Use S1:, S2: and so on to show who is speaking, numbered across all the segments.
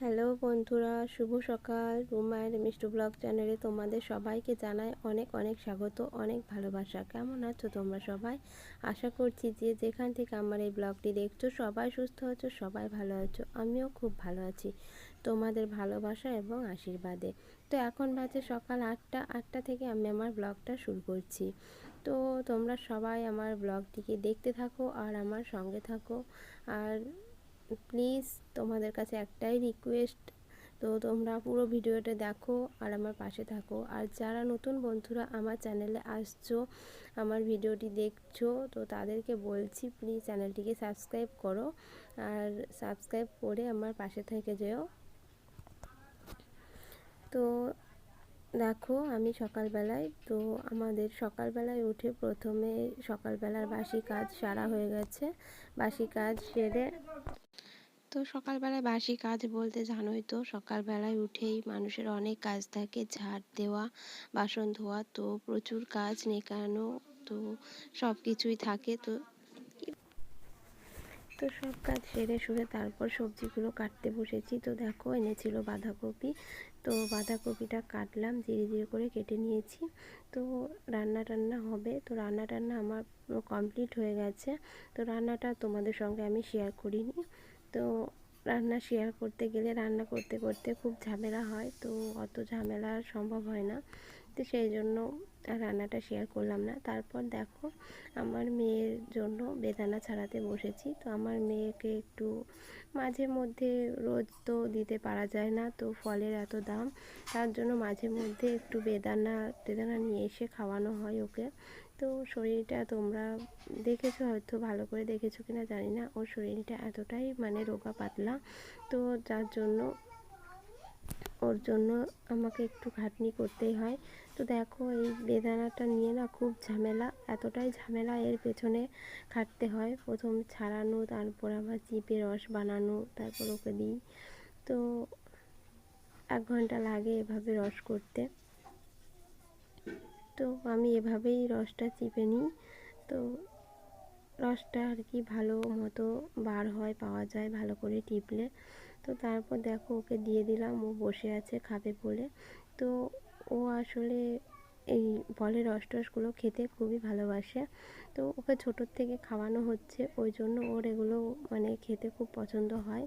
S1: Hello বন্ধুরা, শুভ সকাল। রুমায়ের Mishtu blog চ্যানেলে তোমাদের সবাইকে জানাই অনেক অনেক স্বাগত, অনেক ভালোবাসা। কেমন আছো তোমরা সবাই? আশা করছি যে যেখান থেকে আমার এই ব্লগটি দেখছ, সবাই সুস্থ আছো, সবাই ভালো আছো। আমিও খুব ভালো আছি, তোমাদের ভালোবাসা এবং আশীর্বাদে। তো এখন বাজে সকাল আটটা আটটা থেকে আমি আমার ব্লগটা শুরু করছি। তো তোমরা সবাই আমার ব্লগটিকে দেখতে থাকো আর আমার সঙ্গে থাকো। আর প্লিজ তোমাদের কাছে একটাই রিকোয়েস্ট তো তোমরা পুরো ভিডিওটা দেখো আর আমার পাশে থাকো। আর যারা নতুন বন্ধুরা আমার চ্যানেলে আসছো, আমার ভিডিওটি দেখছ, তো তাদেরকে বলছি প্লিজ চ্যানেলটিকে সাবস্ক্রাইব করো আর সাবস্ক্রাইব করে আমার পাশে থেকে যেও। তো দেখো আমি সকালবেলায়, তো আমাদের সকালবেলায় উঠে প্রথমে সকালবেলার বাসি কাজ সারা হয়ে গেছে। বাসি কাজ সেরে তো সকালবেলায় বাসি কাজ বলতে জানোই তো, সকালবেলায় উঠেই মানুষের অনেক কাজ থাকে, ঝাড় দেওয়া, বাসন ধোয়া, তো প্রচুর কাজ নেকানো তো সব কিছুই থাকে, তো তো সব কাজ সেরে সুরে তারপর সবজিগুলো কাটতে বসেছি। তো দেখো, এনেছিল বাঁধাকপি। তো বাঁধাকপিটা কাটলাম ধীরে ধীরে করে কেটে নিয়েছি। তো রান্না টান্না হবে। তো রান্না টান্না আমার কমপ্লিট হয়ে গেছে। তো রান্নাটা তোমাদের সঙ্গে আমি শেয়ার করিনি। তো রান্না শেয়ার করতে গেলে, রান্না করতে করতে খুব ঝামেলা হয়। তো অত ঝামেলা সম্ভব হয় না। তো সেই জন্য রান্নাটা শেয়ার করলাম না। তারপর দেখো, আমার মেয়ের জন্য বেদানা ছাড়াতে বসেছি। তো আমার মেয়েকে একটু মাঝে মধ্যে রোজ তো দিতে পারা যায় না, তো ফলের এত দাম। তার জন্য মাঝে মধ্যে একটু বেদানা টেদানা নিয়ে এসে খাওয়ানো হয় ওকে। তো শরীরটা তোমরা দেখেছ, হয়তো ভালো করে দেখেছ কিনা জানি না। ওর শরীরটা এতটাই মানে রোগা পাতলা। তো যার জন্য, ওর জন্য আমাকে একটু খাটনি করতেই হয়। তো দেখো, এই বেদানাটা নিয়ে না খুব ঝামেলা, এতটাই ঝামেলা এর পেছনে খাটতে হয়। প্রথম ছাড়ানো, তারপর আবার চিপে রস বানানো, তারপর ওকে দিই। তো এক ঘণ্টা লাগে এভাবে রস করতে। তো আমি এভাবেই রসটা চিপে নিই। তো রসটা আর কি ভালো মতো বার হয়, পাওয়া যায় ভালো করে টিপলে। তো তারপর দেখো ওকে দিয়ে দিলাম, ও বসে আছে খাবে বলে। তো ও আসলে এই ফলের রস টসগুলো খেতে খুবই ভালোবাসে। তো ওকে ছোটোর থেকে খাওয়ানো হচ্ছে, ওই জন্য ওর এগুলো মানে খেতে খুব পছন্দ হয়।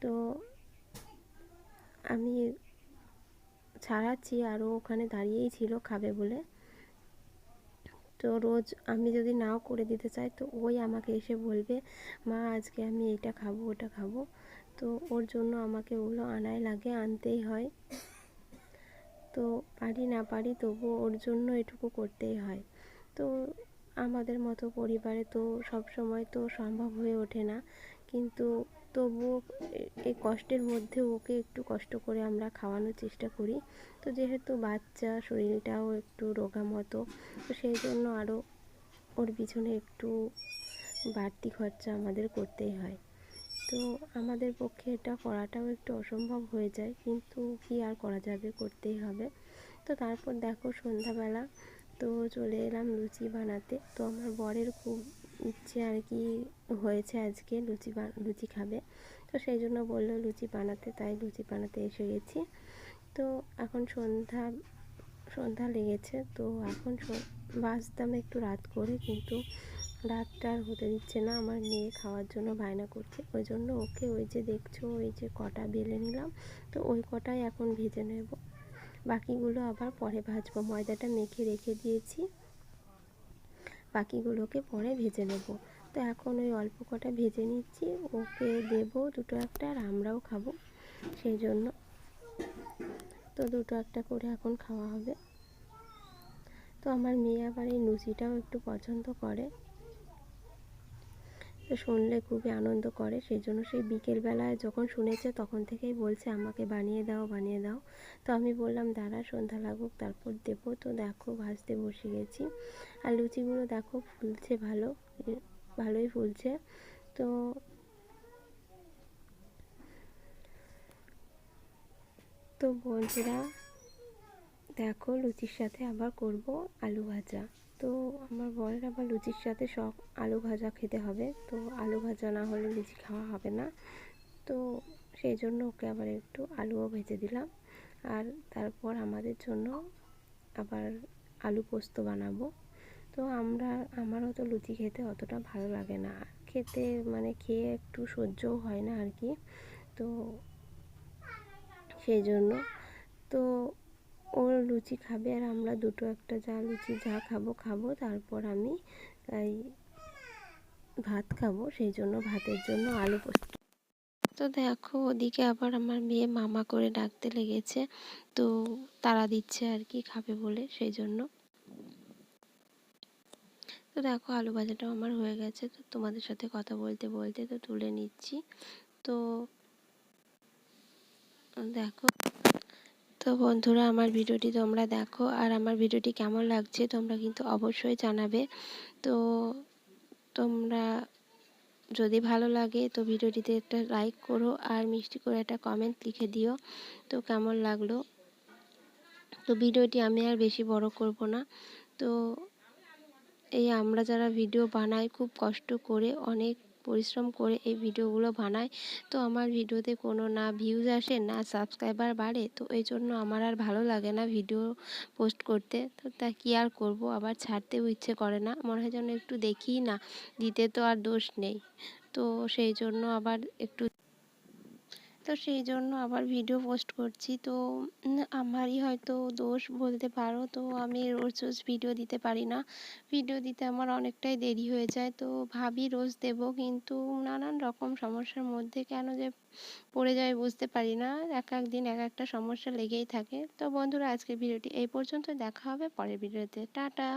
S1: তো আমি ছাড়াচ্ছি আরও ওখানে দাঁড়িয়েই ছিল খাবে বলে। তো রোজ আমি যদি নাও করে দিতে চাই, তো ওই আমাকে এসে বলবে, মা, আজকে আমি এইটা খাব, ওটা খাব। তো ওর জন্য আমাকে ওগুলো আনাই লাগে, আনতেই হয়। তো পারি না পারি তবুও ওর জন্য এটুকু করতেই হয়। তো আমাদের মতো পরিবারে তো সব সময় তো সম্ভব হয়ে ওঠে না। কিন্তু তবুও এই কষ্টের মধ্যে ওকে একটু কষ্ট করে আমরা খাওয়ানোর চেষ্টা করি। তো যেহেতু বাচ্চা, শরীরটাও একটু রোগা মতো তো সেই জন্য আরও ওর পিছনে একটু বাড়তি খরচা আমাদের করতেই হয়। তো আমাদের পক্ষে এটা করাটাও একটু অসম্ভব হয়ে যায়, কিন্তু কি আর করা যাবে, করতেই হবে। তো তারপর দেখো সন্ধ্যাবেলা, তো চলে এলাম লুচি বানাতে। তো আমার বরের খুব ইচ্ছে আর কি হয়েছে আজকে, লুচি লুচি খাবে। তো সেই জন্য বলল লুচি বানাতে, তাই লুচি বানাতে এসে গেছি। তো এখন সন্ধ্যা সন্ধ্যা লেগেছে, তো এখন বাসতাম একটু রাত করে, কিন্তু রাতটা আর হতে দিচ্ছে না। আমার মেয়ে খাওয়ার জন্য বায়না করছে। ওই জন্য ওকে ওই যে দেখছ, ওই যে কটা বেলে নিলাম, তো ওই কটাই এখন ভেজে নেব। বাকিগুলো আবার পরে ভাজবো। ময়দাটা মেখে রেখে দিয়েছি। বাকিগুলোকে পরে ভেজে নেব। তো এখন ওই অল্প কটা ভেজে নিচ্ছি। ওকে দেবো দুটো একটা আর আমরাও খাব। সেই জন্য তো দুটো একটা করে এখন খাওয়া হবে। তো আমার মেয়ে আবার এই লুচিটাও একটু পছন্দ করে। শুনলে খুবই আনন্দ করে। সেই জন্য সেই বিকেলবেলায় যখন শুনেছে তখন থেকেই বলছে, আমাকে বানিয়ে দাও বানিয়ে দাও। তো আমি বললাম, দাঁড়া, সন্ধ্যা লাগুক, তারপর দেবো। তো দেখো, ভাজতে বসে গেছি। আর লুচিগুলো দেখো, ফুলছে ভালো ভালোই ফুলছে। তো তো বন্ধুরা, দেখো লুচির সাথে আবার করব আলু ভাজা। তো আমার বরের আবার লুচির সাথে সব আলু ভাজা খেতে হবে। তো আলু ভাজা না হলে লুচি খাওয়া হবে না। তো সেই জন্য ওকে আবার একটু আলুও ভেজে দিলাম। আর তারপর আমাদের জন্য আবার আলু পোস্ত বানাবো। তো আমরা, আমারও তো লুচি খেতে অতটা ভালো লাগে না। খেতে মানে খেয়ে একটু সহ্যও হয় না আর কি। তো সেই জন্য, তো ওর লুচি খাবে আর আমরা দুটো একটা যা লুচি যা খাব খাব, তারপর আমি এই ভাত খাব, সেই জন্য ভাতের জন্য আলু পোস্ত। তো দেখো, ওদিকে আবার আমার মেয়ে মামা করে ডাকতে লেগেছে, তো তারা দিচ্ছে আর কি খাবে বলে, সেই জন্য। তো দেখো, আলু ভাজাটাও আমার হয়ে গেছে, তো তোমাদের সাথে কথা বলতে বলতে তো তুলে নিচ্ছি। তো দেখো তো বন্ধুরা, আমার ভিডিওটি তোমরা দেখো আর আমার ভিডিওটি কেমন লাগছে তোমরা কিন্তু অবশ্যই জানাবে। তো তোমরা যদি ভালো লাগে তো ভিডিওটিতে একটা লাইক করো আর মিষ্টি করে একটা কমেন্ট লিখে দিও। তো কেমন লাগল? তো ভিডিওটি আমি আর বেশি বড় করব না। তো এই আমরা যারা ভিডিও বানাই খুব কষ্ট করে অনেক পরিশ্রম করে এই ভিডিওগুলো বানাই তো আমার ভিডিওতে কোনো না ভিউজ আসে, না সাবস্ক্রাইবার বাড়ে। তো এই জন্য আমার আর ভালো লাগে না ভিডিও পোস্ট করতে। তো তা কী আর করব? আবার ছাড়তেও ইচ্ছে করে না। মনে হয় যেন একটু দেখি না, দিতে তো আর দোষ নেই। তো সেই জন্য আবার একটু তো সেই জন্য আবার ভিডিও পোস্ট করছি। তো আমারই হয়তো দোষ বলতে পারো, তো আমি রোজ রোজ ভিডিও দিতে পারি না। ভিডিও দিতে আমার অনেকটাই দেরি হয়ে যায়, তো ভাবি রোজ দেব, কিন্তু নানান রকম সমস্যার মধ্যে কেন যে পড়ে যায় বুঝতে পারি না। এক এক দিন এক একটা সমস্যা লেগেই থাকে। তো বন্ধুরা, আজকের ভিডিওটি এই পর্যন্ত দেখা হবে পরের ভিডিওতে টাটা!